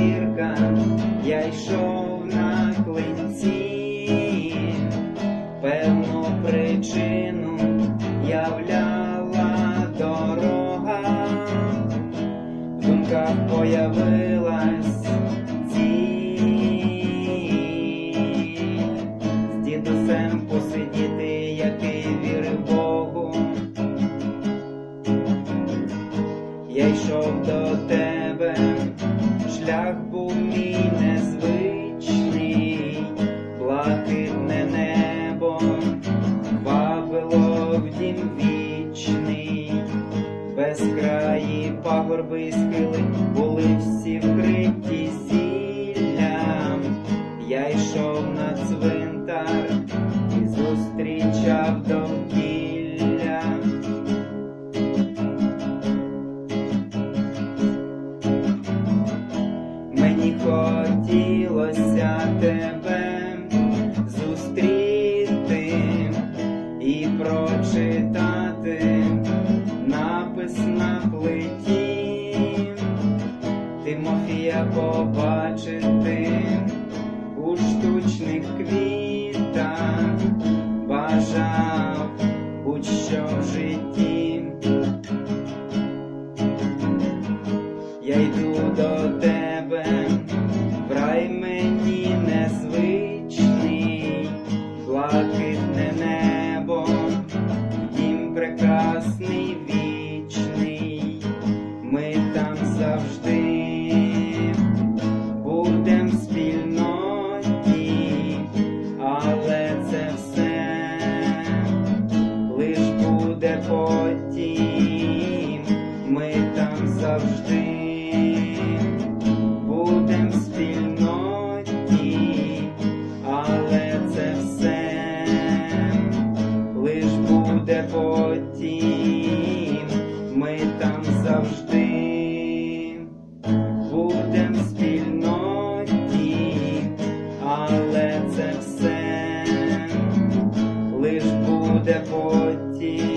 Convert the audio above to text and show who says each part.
Speaker 1: гірка, я йшов на клинці, певну причину являла дорога, в думках появилась ціль. з дідусем посидіти, який вірив Богу. Я йшов до тебе шлях був мій незвичний, блакитне небо, вабило в дім вічний, безкраї пагорби і скили були всі вкриті зіллям. Я йшов на цвинтар і зустрічав довкілля. Хотілося тебе зустріти і прочитати напис на плиті, Тимофія побачити у штучних квітах, завжди. Будем в спільноті, але це все лиш буде потім, ми там завжди. Будем в спільноті, але це все лиш буде потім, ми там завжди це все лиш буде потім.